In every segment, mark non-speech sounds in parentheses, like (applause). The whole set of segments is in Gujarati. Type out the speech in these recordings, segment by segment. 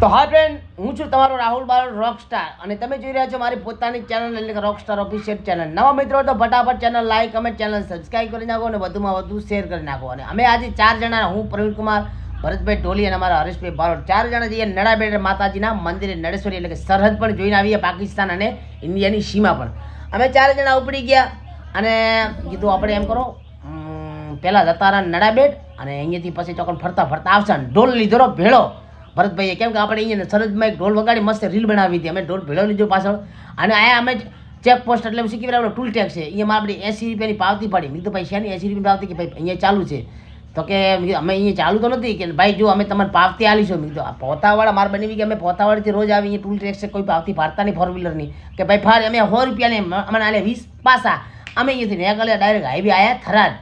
તો હા ફ્રેન્ડ હું છું તમારો રાહુલ બારોડ રોક સ્ટાર અને તમે જોઈ રહ્યા છો મારી પોતાની ચેનલ એટલે કે રોક સ્ટાર ઓફિશિયલ ચેનલ નવા મિત્રો તો ફટાફટ channel like comment channel subscribe કરી નાખો અને વધુમાં વધુ શેર કરી નાખો. અને અમે આજે ચાર જણા, હું, પ્રવીણ કુમાર, ભરતભાઈ ઢોલી અને અમારા હરેશભાઈ બારોટ. ચાર જણા જઈએ નડાબેડ માતાજીના મંદિરે, નડેશ્વરી એટલે કે સરહદ પણ જોઈને આવીએ, પાકિસ્તાન અને ઇન્ડિયાની સીમા પણ. અમે ચાર જણા ઉપડી ગયા અને કીધું આપણે એમ કરો પહેલાં જતા રહ્યા નડાબેડ અને અહીંયાથી પછી ચોકડ ફરતા ફરતા આવશે ઢોલ લીધો ભેળો. ભરતભાઈએ કેમ કે આપણે અહીંયા સરહદમાં એક ઢોલ વગાડી મસ્ત રીલ બનાવી હતી. અમે ઢોલ ભેળો લીધો પાછળ. અને અહીંયા અમે ચેક પોસ્ટ એટલે શીખી આપણે ટૂલ ટેક્સ છે. અહીંયા આપણે એંસી રૂપિયાની પાવતી પડી. મેં તો ભાઈ શેની એંસી રૂપિયાની પાવતી કે ભાઈ અહીંયા ચાલુ છે. તો કે અમે અહીંયા ચાલુ તો નથી કે ભાઈ જો અમે તમને પાવતી આલીશું. મેં કીધું પોતાવાળા માર બની કે અમે પોતાવાળાથી રોજ આવી અહીંયા ટૂલ ટેક્સ છે, કોઈ પાવતી ફાડતા નહીં ફોર વ્હીલરની કે ભાઈ ફાડ, અમે સો રૂપિયાને અમને આલે વીસ પાસા. અમે અહીંયાથી નીકળ્યા ડાયરેક્ટ હાઈવે આવ્યા થરાદ.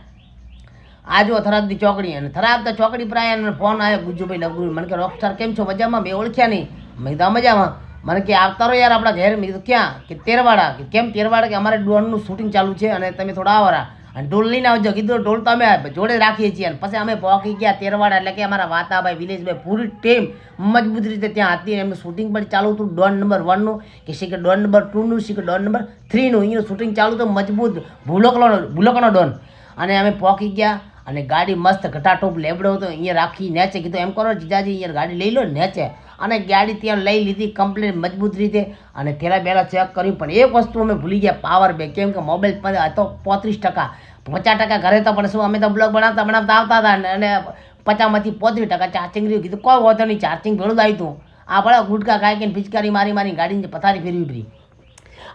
આ જો થરાદની ચોકડી અને થરાદ ચોકડી પર આવ્યા અને ફોન આવ્યો ગુજુભાઈ લગુ મને કે રોકસ્ટાર કેમ છો? મજામાં? મેં ઓળખ્યા નહીં. મેં કીધું મજામાં. મને કે આવતા રહો યાર આપણા ઘેર. મેં કીધું, ક્યાં? કે તેરવાડા? કે કેમ તેરવાડા? કે અમારે ડોનનું શૂટિંગ ચાલુ છે અને તમે થોડા આવરા. અને ઢોલ લઈને આવજો. કીધું, ઢોલ તો અમે જોડે રાખીએ છીએ. અને પછી અમે પહોંચી ગયા તેરવાડા, એટલે કે અમારા વાતાભાઈ, વિલેજભાઈ, પૂરી ટીમ મજબૂત રીતે ત્યાં હતી. એમનું શૂટિંગ પણ ચાલુ હતું ડોન નંબર વનનું કે શીખે ડોન નંબર ટુનું શીખે ડોન નંબર થ્રીનું અહીંનું શૂટિંગ ચાલુ હતું મજબૂત ભૂલકનો ભૂલકનો ડોન અને અમે પહોંચી ગયા. અને ગાડી મસ્ત ઘટાટોપ લેબડો હતો, અહીંયા રાખી નેચે. કીધું, એમ કરો જીજાજી, અહીંયા ગાડી લઈ લો નેચે. અને ગાડી ત્યાં લઈ લીધી કમ્પ્લીટ મજબૂત રીતે. અને પેલા બેલા ચેક કર્યું, પણ એક વસ્તુ અમે ભૂલી ગયા પાવર બેક કેમ કે મોબાઈલ પર હતો પોત્રીસ ટકા, પચાસ ટકા ઘરે તો પણ શું, અમે તો બ્લોગ બનાવતા બનાવતા આવતા હતા અને- પચાસમાંથી પોત્રીસ ટકા ચાર્જિંગ રહ્યું. કીધું, કોઈ વાંધો નહીં ચાર્જિંગ ભેળું જ તું. આ ભલા ગુટકા ખાઈ કે પિચકારી મારી મારી ગાડીની પથારી ફેરવી ફરી.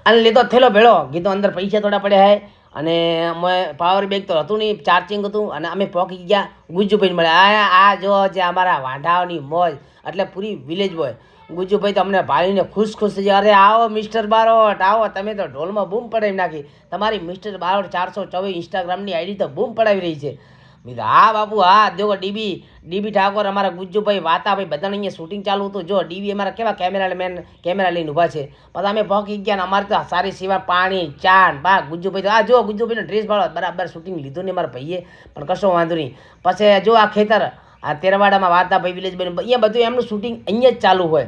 અને લીધો થેલો ભેળો. કીધું, અંદર પૈસા થોડા પડ્યા હે. અને અમે પાવર બેગ તો હતું નહીં ચાર્જિંગ હતું અને અમે પહોંચી ગયા ગુજ્જુભાઈ મળ્યા. આ જો જે અમારા વાંઢાઓની મોજ, એટલે પૂરી વિલેજ બોય ગુજુભાઈ તો અમને ભાળીને ખુશ ખુશ થઈ અરે આવો મિસ્ટર બારોટ, આવો, તમે તો ઢોલમાં બૂમ પડાવી નાખી. તમારી મિસ્ટર બારોટ ચારસો ચોવીસ ઇન્સ્ટાગ્રામની આઈડી તો બૂમ પડાવી રહી છે. મેં હા બાપુ, હા દેખો ડીબી ડીબી ઠાકોર અમારા ગુજ્જુભાઈ વાતાભાઈ બધાને અહીંયા શૂટિંગ ચાલુ હતું. જો, ડીબી અમારા કેવા કેમેરા મેન કેમેરા લઈને ઊભા છે. પછી અમે પહોંચી ગયા અમારે તો સારી સિવાય પાણી, ચાન, બા, ગુજ્જુભાઈ તો, આ જો, ગુજ્જુભાઈનો ડ્રેસ ભાડો બરાબર શૂટિંગ લીધું નહીં મારા ભાઈએ. પણ કશો વાંધો નહીં. પછી જો આ ખેતર, આ તેરવાડામાં વાતાભાઈ વિલેજ બની અહીંયા બધું એમનું શૂટિંગ અહીંયા જ ચાલુ હોય.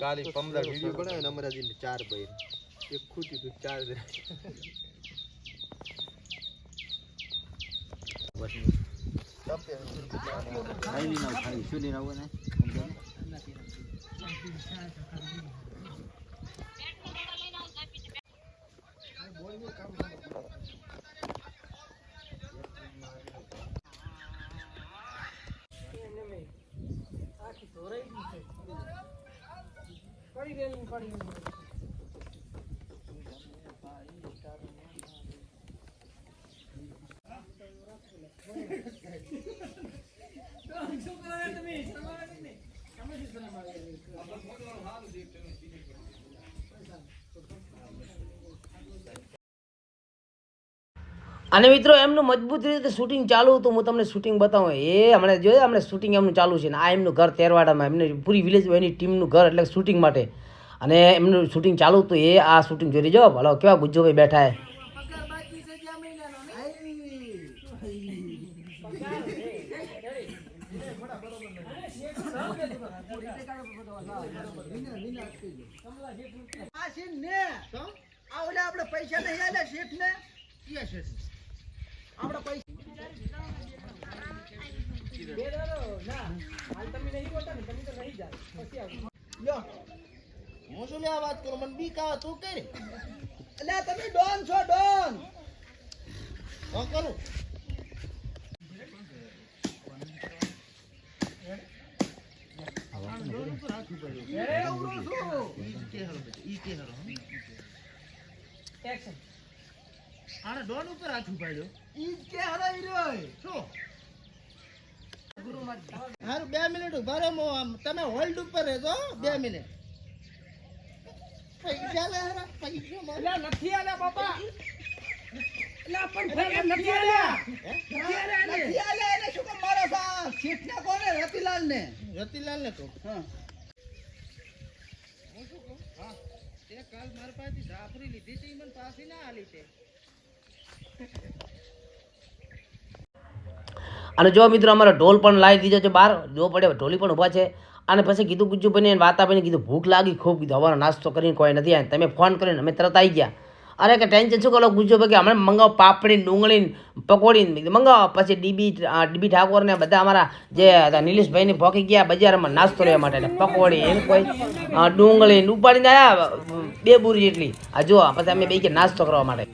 કાલી પમદા વીડિયો બનાવે ને અમરાજી ચાર ભાઈ એક ખૂટી તું ચાર દે અને મિત્રો, એમનું મજબૂત રીતે શૂટિંગ ચાલુ હતું. હું તમને શૂટિંગ બતાવું. એ હમણાં જોયું, હમણાં શૂટિંગ એમનું ચાલુ છે ને આ એમનું ઘર તેરવાડામાં, એમને પૂરી વિલેજ એની ટીમનું ઘર એટલે શૂટિંગ માટે. અને એમનું શૂટિંગ ચાલુ હતું, એ આ શૂટિંગ જોઈ જો ભલો, કેવા ગુજ્જોભાઈ બેઠા હે આ સીન ને આ ઓલા આપણે પૈસા નહીં ને આપણે પૈસા લ્યો. હું શું લેવા વાત કરું મને બી કાવા તું કે એટલે તમે ડોન છો ડોન. હું કરું. એ આને ડોન ઉપર હાથ ઉપાડ્યો. ઈ કે હરાઈ રહ્યો શું હારું બે મિનિટ ઊભા રહો મો આમ તમે હોલ્ડ ઉપર રહેજો બે મિનિટ. પૈસા લે હારા, પૈસા મારે. નથી આલ્યા બાપા. એટલે પણ ફેર નથી આલ્યા. નથી આલ્યા એને. નથી આલ્યા એને શું કામ મારો સા શેઠને કોને? રતિલાલ ને રતિલાલ ને કહું હા. હું શું કહું? હા. તે કાલ મારા પાસેથી જાફરી લીધી હતી મને પાછી ના આલી તે. અને જો મિત્રો અમારો ઢોલ પણ લાવી દીધો છે બહાર. જો પડે ઢોલી પણ ઊભા છે. અને પછી કીધું ગુજ્જુભાઈને વાતાભાઈને કીધું ભૂખ લાગી ખૂબ કીધું અમારો નાસ્તો કરીને કોઈ નથી આવ્યા તમે ફોન કરીને અમે તરત આવી ગયા. અરે કે ટેન્શન શું કરો? ગુજ્જુભાઈ કે હમણાં મંગાવો પાપડી ડુંગળી પકોડી મંગાવો. પછી ડીબી ડીબી ઠાકોર ને બધા અમારા જે હતા નિલેશભાઈને ભોકી ગયા બજારમાં નાસ્તો લેવા માટે. ને પકોડી એને કોઈ ડુંગળી ઉપાડીને આવ્યા બે બુરી જેટલી. આ જો પછી અમે બે કે નાસ્તો કરવા માટે.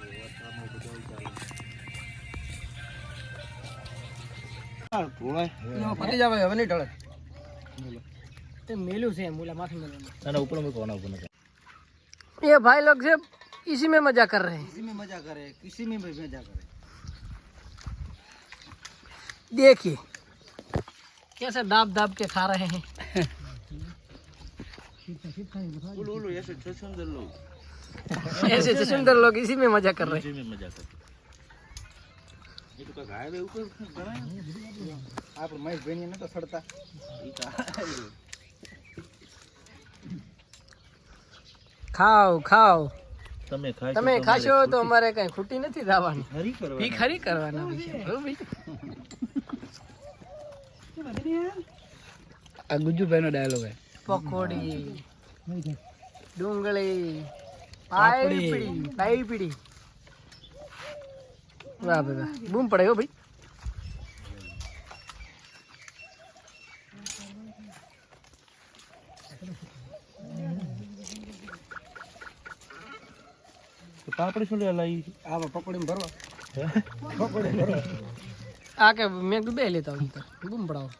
પતી જાવ હવે નહીં ટળે ये भाई लोग से इसी में मजा कर रहे हैं किसी में मजा करे किसी में भी मजा करे देखिए कैसे दाब दाब के खा रहे हैं ऐसे तो सुंदर लोग इसी में मजा कर रहे हैं આપણે મહેશભાઈ ને તો સડતા ખાઓ ખાઓ. તમે ખાશો તમે ખાશો તો અમારે કઈ ખૂટી નથી થવાની. ભી ખરી કરવાના હોય છે. આ ગુજુભાઈ નો ડાયલોગ હે. પકોડી ડુંગળી પાઈપડી પાઈપડી વાહ ભાઈ વાહ. બૂમ પડે હો ભાઈ. પાપડી શું લેવા લાવી આ પકોડી ભરવા. આ કે મેં કીધું બે લેતા હું તો. બૂમ પડાવો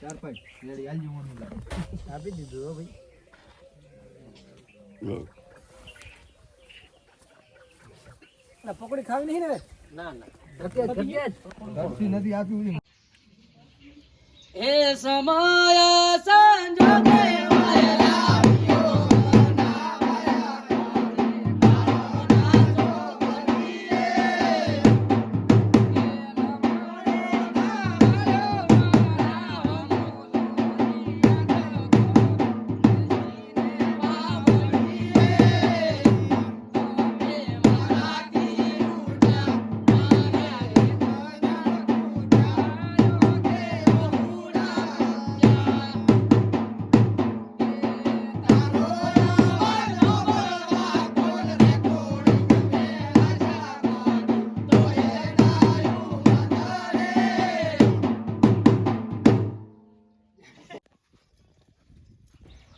ચાર પાંચ. રેડી હાલ જવાનું આપી દીધું હો ભાઈ. ના પકોડી ખાવી નહીં ને? ના ના. નથી આપ્યું એ સમય સંજોગે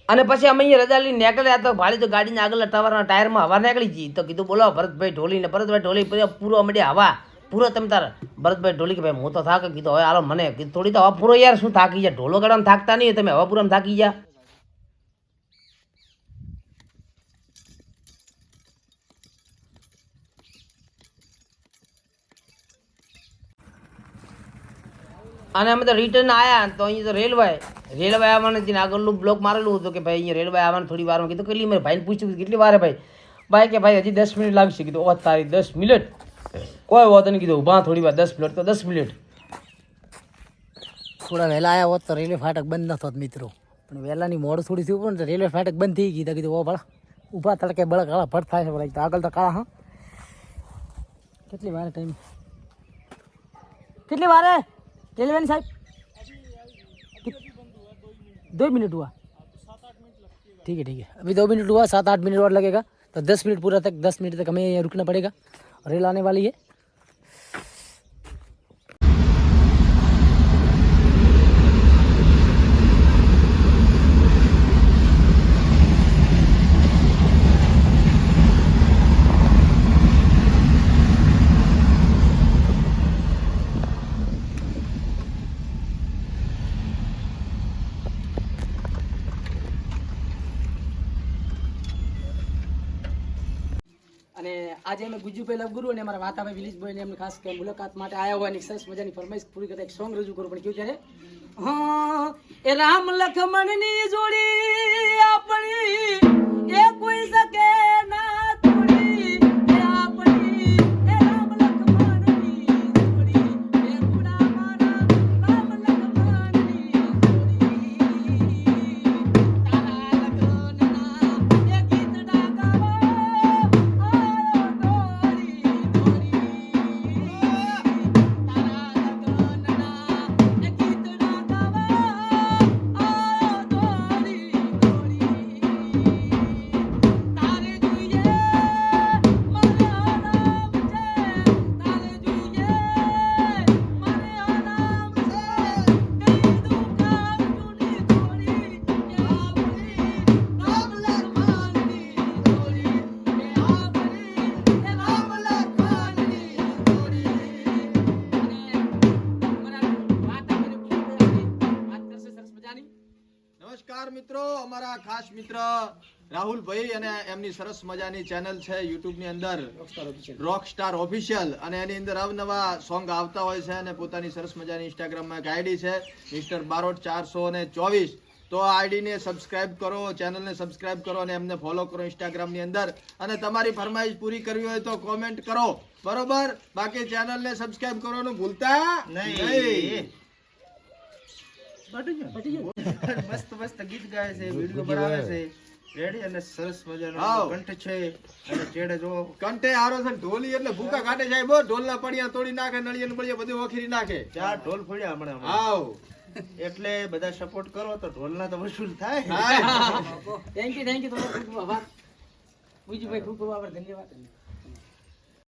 અને પછી અમે અહીંયા રજા લઈને નીકળ્યા તો ભાડી તો ગાડીના આગળ ટાવરના ટાયરમાં હવા નીકળી ગઈ. તો કીધું, બોલો, ભરતભાઈ ઢોલીને ભરતભાઈ ઢોલી, પૂરો મળ્યા હવા. પૂરો તમે તાર ભરતભાઈ ઢોલી કે ભાઈ, હું તો થાક, કીધું, હવે હાલો મને. કીધું, થોડી તો હવા પૂરો યાર, શું થાકી જાય ઢોલો ગાડામાં થાકતા નહીં, તમે હવા પૂરામાં થાકી ગયા. અને અમે તો રિટર્ન આવ્યા તો અહીંયા તો રેલવે રેલવે આવવાને જે આગળનું બ્લોક મારેલું હતું કે ભાઈ અહીંયા રેલવે આવવાનું થોડી વારમાં કીધું કેટલી મેં ભાઈને પૂછ્યું કેટલી વાર ભાઈ? ભાઈ કે ભાઈ, હજી દસ મિનિટ લાગશે. કીધું ઓ તારી દસ મિનિટ. કોઈ વાત નહીં, કીધું, ઊભા થોડી વાર, દસ મિનિટ, તો દસ મિનિટ. થોડા વહેલા આવ્યા હોત તો રેલવે ફાટક બંધ ન થોત મિત્રો. પણ વહેલાની મોડું થોડી થયું પણ રેલવે ફાટક બંધ થઈ ગઈ. કીધું ઓ ભલા ઊભા તડકે બળક કાળા ભટ થાય છે તો આગળ તો કાળા હા? કેટલી વાર ટાઈમ કેટલી વારે? રેલવેની સાહેબ? दो मिनट हुआ ठीक है ठीक है अभी दो मिनट हुआ सात आठ मिनट और लगेगा तो दस मिनट पूरा तक दस मिनट तक हमें यहाँ रुकना पड़ेगा रेल आने वाली है આજે અમે ગુજુભાઈ લવગુરુ અને અમારા વાતાભાઈ વિલીસભાઈ એમને ખાસ મુલાકાત માટે આવ્યા હોવાની સરસ મજાની ફરમાઈશ પૂરી કરતા એક સોંગ રજૂ કરું. પણ કેવું છે એ રામ લખમણની જોડી આપણી મિત્ર રાહુલભાઈ અને એમની સરસ મજાની ચેનલ છે યુટ્યુબની અંદર. રોક સ્ટાર ઓફિશિયલ અને એની અંદર અવનવા સોંગ આવતા હોય છે અને પોતાની સરસ મજાની ઇન્સ્ટાગ્રામમાં એક આઈડી છે મિસ્ટર બારોટ ચારસો ને ચોવીસ. તો આ આઈડીને સબસ્ક્રાઇબ કરો ચેનલને સબસ્ક્રાઇબ કરો અને એમને ફોલો કરો ઇન્સ્ટાગ્રામની અંદર. અને તમારી ફરમાઈશ પૂરી કરવી હોય તો કોમેન્ટ કરો. બરોબર? બાકી ચેનલને સબસ્ક્રાઇબ કરવાનું ભૂલતા નહીં. (laughs) મસ્ત મસ્ત ગીત ગાય છે વીડિયો બનાવે છે. રેડી અને સરસ મજાનો કંઠ છે. અને ચેડે જો કંઠે આરો છે ઢોલી એટલે ભૂકા કાઢે જાય. બો ઢોલના પડિયા તોડી નાખે નળિયા ને બળિયા બધું વખેરી નાખે. ચાર ઢોલ ફોડ્યા હમણાં. આવ. એટલે બધા સપોર્ટ કરો તો ઢોલના તો વસૂલ થાય. થેન્ક યુ થેન્ક યુ તમારો ખૂબ આભાર. ગુજુભાઈ ખૂબ ખૂબ આભાર. ધન્યવાદ.